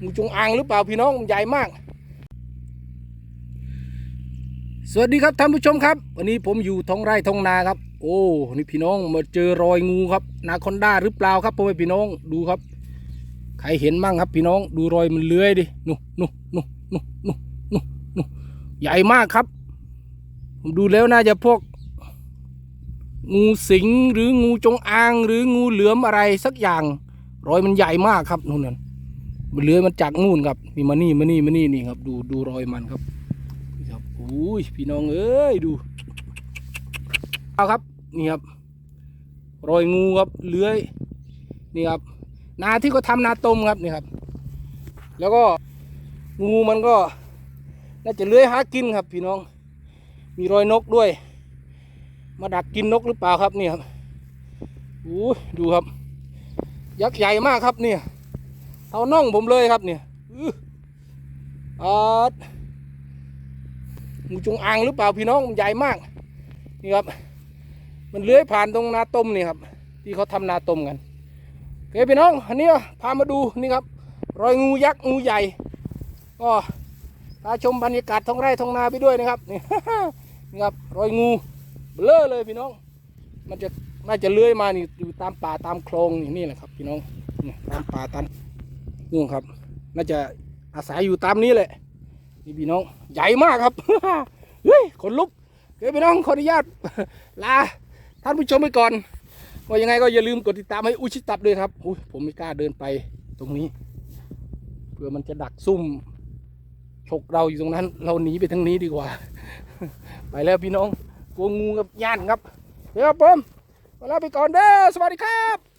งูจงอางหรือเปล่าพี่น้องมันใหญ่มาก สวัสดีครับท่านผู้ชมครับ วันนี้ผมอยู่ท้องไร่ท้องนาครับ โอ้นี่พี่น้องมาเจอรอยงูครับนาคอนด้าหรือเปล่าครับพ่อแม่พี่น้องดูครับ ใครเห็นมั่งครับ พี่น้องดูรอยมันเลื้อยดินู่นู่นู่นู่นู่นู่นู่ใหญ่มากครับ ผมดูแล้วน่าจะพวกงูสิงหรืองูจงอางหรืองูเหลือมอะไรสักอย่าง รอยมันใหญ่มากครับนู่นนั่น มันเลื้อยมันจากนู่นครับนี่มานี่มานี่มานี่นี่ครับ ดูดูรอยมันครับนี่ครับอุ้ยพี่น้องเอ้ยดูเอาครับนี่ครับ รอยงูครับเลื้อยนี่ครับ นาที่เขาทำนาต้มครับนี่ครับ แล้วก็งูมันก็ น่าจะเลื้อยหากินครับ พี่น้อง มีรอยนกด้วย มาดักกินนกหรือเปล่าครับเนี่ยครับอู้ยดูครับ ยักษ์ใหญ่มากครับเนี่ย เท่าน่องผมเลยครับเนี่ยอื้ออาดงูจงอางหรือเปล่าพี่น้องมันใหญ่มากนี่ครับ มันเลื้อยผ่านตรงนาต้มนี่ครับ ที่เขาทำนาต้มกันโอเคพี่น้องอันนี้พามาดูนี่ครับ รอยงูยักษ์งูใหญ่ก็พาชมบรรยากาศท้องไร่ท้องนาไปด้วยนะครับนี่นี่ครับรอยงูเบลอเลยพี่น้อง มันจะน่าจะเลื้อยมานี่อยู่ตามป่าตามโคลองนี่นี่แหละครับ พี่น้องตามป่าตาม นู่นครับ น่าจะอาศัยอยู่ตามนี้แหละ นี่พี่น้องใหญ่มากครับ เฮ้ยขนลุกเฮ้ยพี่น้องขออนุญาตลาท่านผู้ชมไปก่อนว่ายังไงก็อย่าลืมกดติดตามให้อุชิตับด้วยครับอุ๊ยผมไม่กล้าเดินไปตรงนี้เพื่อมันจะดักซุ่มฉกเราอยู่ตรงนั้น เราหนีไปทางนี้ดีกว่า ไปแล้วพี่น้องกลัวงูกับย่านครับ เดี๋ยวครับผมลาไปก่อนเด้อสวัสดีครับ